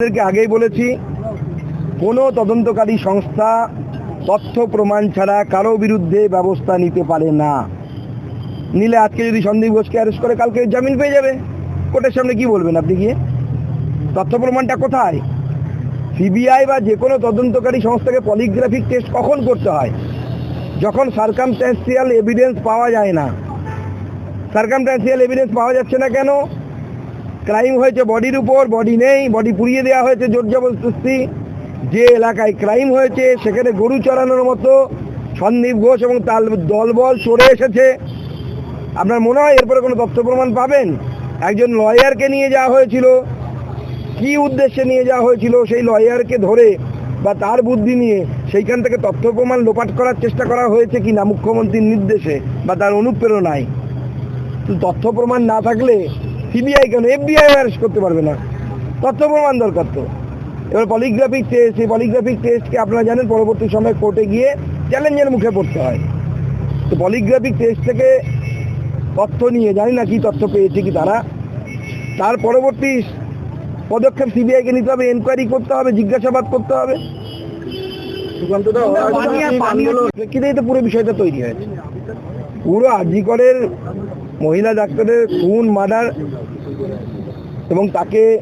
আপনাদেরকে আগেই বলেছি, কোনো তদন্তকারী সংস্থা তথ্য প্রমাণ ছাড়া কারও বিরুদ্ধে ব্যবস্থা নিতে পারে না। নিলে আজকে যদি সন্দীপ ঘোষকে অ্যারেস্ট করে, কালকে জামিন পেয়ে যাবে। কোর্টের সামনে কি বলবেন আপনি গিয়ে? তথ্য প্রমাণটা কোথায়? সিবিআই বা যে কোনো তদন্তকারী সংস্থাকে পলিগ্রাফিক টেস্ট কখন করতে হয়? যখন সার্কামস্ট্যান্সিয়াল এভিডেন্স পাওয়া যায় না। সার্কামস্ট্যান্সিয়াল এভিডেন্স পাওয়া যাচ্ছে না কেন? ক্রাইম হয়েছে বডির উপর, বডি নেই, বডি পুড়িয়ে দেওয়া হয়েছে জোর জবরদস্তি। যে এলাকায় ক্রাইম হয়েছে, সেখানে গরু চড়ানোর মতো সন্দীপ ঘোষ এবং তার দলবল সরে এসেছে। আপনার মনে হয় এরপরে কোনো তথ্য প্রমাণ পাবেন? একজন লয়ারকে নিয়ে যাওয়া হয়েছিল। কি উদ্দেশ্যে নিয়ে যাওয়া হয়েছিল? সেই লয়ারকে ধরে বা তার বুদ্ধি নিয়ে সেইখান থেকে তথ্য প্রমাণ লোপাট করার চেষ্টা করা হয়েছে কি না মুখ্যমন্ত্রীর নির্দেশে বা তার অনুপ্রেরণায়? তথ্য প্রমাণ না থাকলে সিবিআই কেন? এফবিআই অ্যারেস্ট করতে পারবে না। তথ্য প্রমাণ দরকার তো। এবার পলিগ্রাফিক টেস্ট এই পলিগ্রাফিক টেস্টকে আপনারা জানেন পরবর্তী সময় কোর্টে গিয়ে চ্যালেঞ্জের মুখে পড়তে হয়। তো পলিগ্রাফিক টেস্ট থেকে তথ্য নিয়ে জানি না কি তথ্য পেয়েছে কি তারা। তার পরবর্তী পদক্ষেপ সিবিআইকে নিতে হবে এনকোয়ারি করতে হবে জিজ্ঞাসাবাদ করতে হবে। প্রেক্ষিতেই তো পুরো বিষয়টা তৈরি হয়েছে। পুরো আজিকরের মহিলা ডাক্তারের খুন, মার্ডার এবং তাকে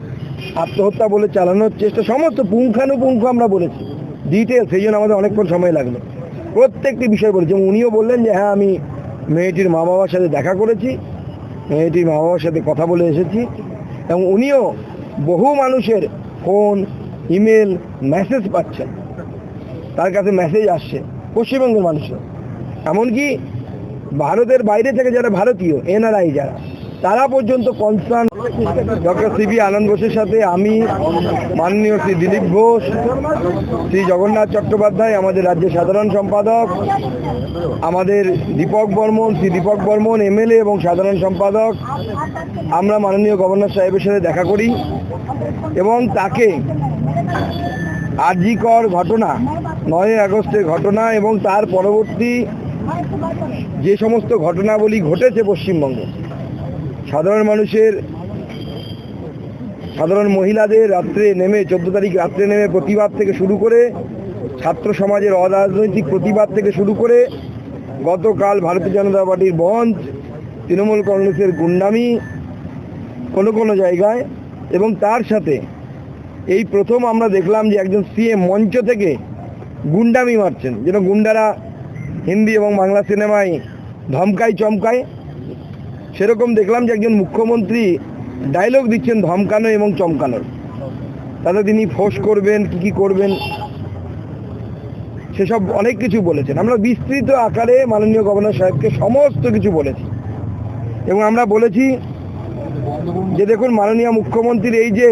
আত্মহত্যা বলে চালানোর চেষ্টা, সমস্ত পুঙ্খানুপুঙ্খ আমরা বলেছি। ডিটেলস সেই জন্য আমাদের অনেকক্ষণ সময় লাগল। প্রত্যেকটি বিষয় বলেছি। উনিও বললেন যে হ্যাঁ আমি মেয়েটির মা বাবার সাথে দেখা করেছি, মেয়েটির মা বাবার সাথে কথা বলে এসেছি। এবং উনিও বহু মানুষের ফোন, ইমেল, মেসেজ পাচ্ছেন। তার কাছে মেসেজ আসছে, পশ্চিমবঙ্গের মানুষের। এমনকি ভারতের বাইরে থেকে যারা ভারতীয়, এনআরআই যারা, তারা পর্যন্ত কনসার্ন ডক্টর সিবি আনন্দ ঘোষের সাথে আমি, মাননীয় শ্রী দিলীপ ঘোষ শ্রী জগন্নাথ চট্টোপাধ্যায়, আমাদের রাজ্যের সাধারণ সম্পাদক, আমাদের দীপক বর্মন, শ্রী দীপক বর্মন এমএলএ এবং সাধারণ সম্পাদক, আমরা মাননীয় গভর্নর সাহেবের সাথে দেখা করি এবং তাকে আরজিকর ঘটনা নয় আগস্টের ঘটনা এবং তার পরবর্তী যে সমস্ত ঘটনাবলী ঘটেছে পশ্চিমবঙ্গে, সাধারণ মানুষের, সাধারণ মহিলাদের রাত্রে নেমে, চোদ্দ তারিখ রাত্রে নেমে প্রতিবাদ থেকে শুরু করে, ছাত্র সমাজের অরাজনৈতিক প্রতিবাদ থেকে শুরু করে, গতকাল ভারতীয় জনতা পার্টির বন্ধ তৃণমূল কংগ্রেসের গুন্ডামি, কোনো কোনো জায়গায়, এবং তার সাথে এই প্রথম আমরা দেখলাম যে একজন সিএম মঞ্চ থেকে গুন্ডামি মারছেন, যেন গুন্ডারা হিন্দি এবং বাংলা সিনেমায় ধমকায়, চমকায়। সেরকম দেখলাম যে একজন মুখ্যমন্ত্রী ডায়লগ দিচ্ছেন ধমকানো এবং চমকানোর তাতে তিনি ফোঁস করবেন, কি কি করবেন, সেসব অনেক কিছু বলেছেন। আমরা বিস্তৃত আকারে মাননীয় গভর্নর সাহেবকে সমস্ত কিছু বলেছি। এবং আমরা বলেছি যে দেখুন, মাননীয় মুখ্যমন্ত্রীর এই যে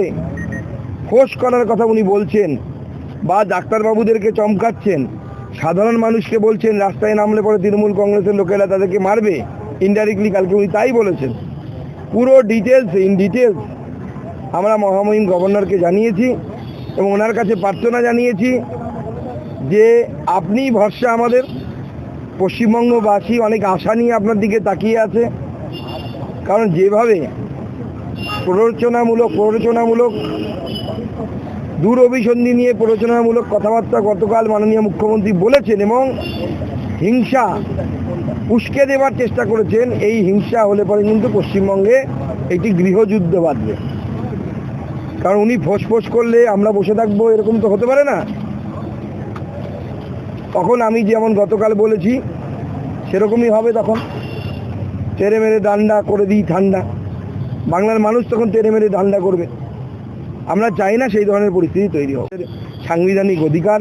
ফোঁস করার কথা উনি বলছেন বা ডাক্তারবাবুদেরকে চমকাচ্ছেন সাধারণ মানুষকে বলছেন, রাস্তায় নামলে পরে তৃণমূল কংগ্রেসের লোকেরা তাদেরকে মারবে। ইনডাইরেক্টলি কালকে উনি তাই বলেছেন। পুরো ডিটেলস ইন ডিটেলস আমরা মহামহিম গভর্নরকে জানিয়েছি এবং ওনার কাছে প্রার্থনা জানিয়েছি যে আপনি ভরসা আমাদের। পশ্চিমবঙ্গবাসী অনেক আশা নিয়ে আপনার দিকে তাকিয়ে আছে। কারণ যেভাবে প্ররোচনামূলক প্ররোচনামূলক দূর অভিসন্ধি নিয়ে প্ররোচনামূলক কথাবার্তা গতকাল মাননীয় মুখ্যমন্ত্রী বলেছেন এবং হিংসা উস্কে দেওয়ার চেষ্টা করেছেন। এই হিংসা হলে পরে কিন্তু পশ্চিমবঙ্গে একটি গৃহযুদ্ধ বাঁধবে। কারণ উনি ফোঁস করলে আমরা বসে থাকব এরকম তো হতে পারে না। তখন আমি যেমন গতকাল বলেছি, সেরকমই হবে তখন। তেরে মেরে দান্ডা করে দিই ঠান্ডা বাংলার মানুষ তখন তেরে মেরে দান্ডা করবে। আমরা চাই না সেই ধরনের পরিস্থিতি তৈরি হোক। সাংবিধানিক অধিকার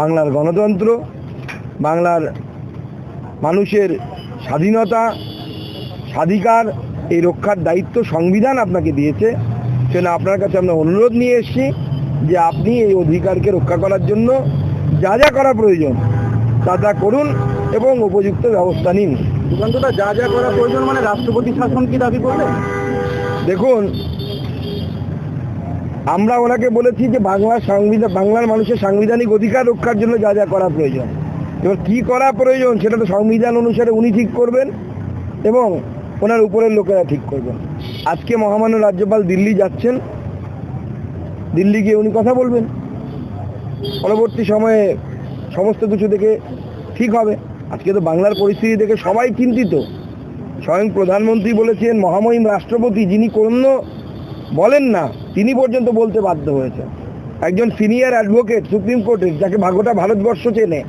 বাংলার গণতন্ত্র বাংলার মানুষের স্বাধীনতা স্বাধিকার এই রক্ষার দায়িত্ব সংবিধান আপনাকে দিয়েছে। সেজন্য আপনার কাছে আমরা অনুরোধ নিয়ে এসেছি যে আপনি এই অধিকারকে রক্ষা করার জন্য যা যা করা প্রয়োজন তা তা করুন এবং উপযুক্ত ব্যবস্থা নিন। যা যা করা প্রয়োজন মানে রাষ্ট্রপতি শাসন কি দাবি করবে দেখুন আমরা ওনাকে বলেছি যে বাংলার সংবিধান, বাংলার মানুষের সাংবিধানিক অধিকার রক্ষার জন্য যা যা করা প্রয়োজন। এবার কী করা প্রয়োজন সেটা তো সংবিধান অনুসারে উনি ঠিক করবেন এবং ওনার উপরের লোকেরা ঠিক করবেন। আজকে মহামান্য রাজ্যপাল দিল্লি যাচ্ছেন। দিল্লি গিয়ে উনি কথা বলবেন। পরবর্তী সময়ে সমস্ত কিছু দেখে ঠিক হবে। আজকে তো বাংলার পরিস্থিতি দেখে সবাই চিন্তিত। স্বয়ং প্রধানমন্ত্রী বলেছেন, মহামহিম রাষ্ট্রপতি যিনি কোনো বলেন না তিনি পর্যন্ত বলতে বাধ্য হয়েছে একজন সিনিয়র অ্যাডভোকেট সুপ্রিম কোর্টের যাকে ভাগোটা ভারতবর্ষ চেনে।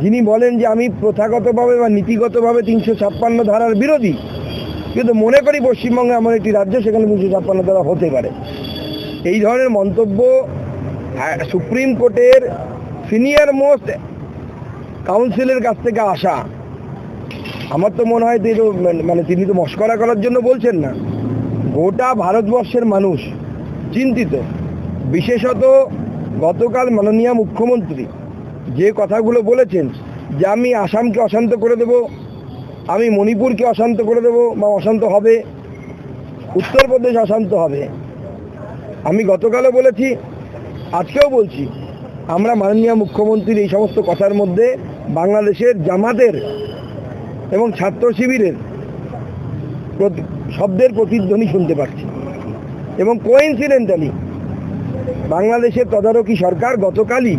যিনি বলেন যে আমি প্রথাগতভাবে বা নীতিগতভাবে তিনশো ছাপ্পান্ন ধারার বিরোধী। কিন্তু মনে করি পশ্চিমবঙ্গে আমার একটি রাজ্য সেখানে তিনশো ছাপ্পান্ন ধারা হতে পারে। এই ধরনের মন্তব্য হ্যাঁ, সুপ্রিম কোর্টের সিনিয়র মোস্ট কাউন্সিলের কাছ থেকে আসা। আমার তো মনে হয় এটো মানে- মানে তিনি তো মস্করা করার জন্য বলছেন না। গোটা ভারতবর্ষের মানুষ চিন্তিত বিশেষত গতকাল মাননীয় মুখ্যমন্ত্রী যে কথাগুলো বলেছেন যে আমি আসামকে অশান্ত করে দেব, আমি মণিপুরকে অশান্ত করে দেব, বা অশান্ত হবে, উত্তরপ্রদেশ অশান্ত হবে। আমি গতকালও বলেছি, আজকেও বলছি, আমরা মাননীয় মুখ্যমন্ত্রীর এই সমস্ত কথার মধ্যে বাংলাদেশের জামাতের এবং ছাত্র শিবিরের শব্দের প্রতিধ্বনি শুনতে পাচ্ছি। এবং কোইন্সিডেন্টালি বাংলাদেশের তদারকি সরকার গতকালই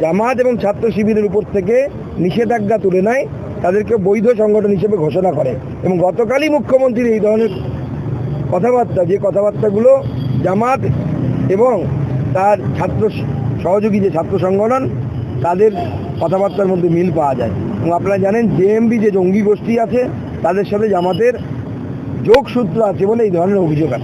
জামাত এবং ছাত্র শিবিরের উপর থেকে নিষেধাজ্ঞা তুলে নেয় তাদেরকে বৈধ সংগঠন হিসেবে ঘোষণা করে। এবং গতকালই মুখ্যমন্ত্রীর এই ধরনের কথাবার্তা, যে কথাবার্তাগুলো জামাত এবং তার ছাত্র সহযোগী যে ছাত্র সংগঠন, তাদের কথাবার্তার মধ্যে মিল পাওয়া যায়। এবং আপনারা জানেন জেএমবি যে জঙ্গি গোষ্ঠী আছে, তাদের সাথে জামাতের যোগসূত্র আছে বলে এই ধরনের অভিযোগ আছে।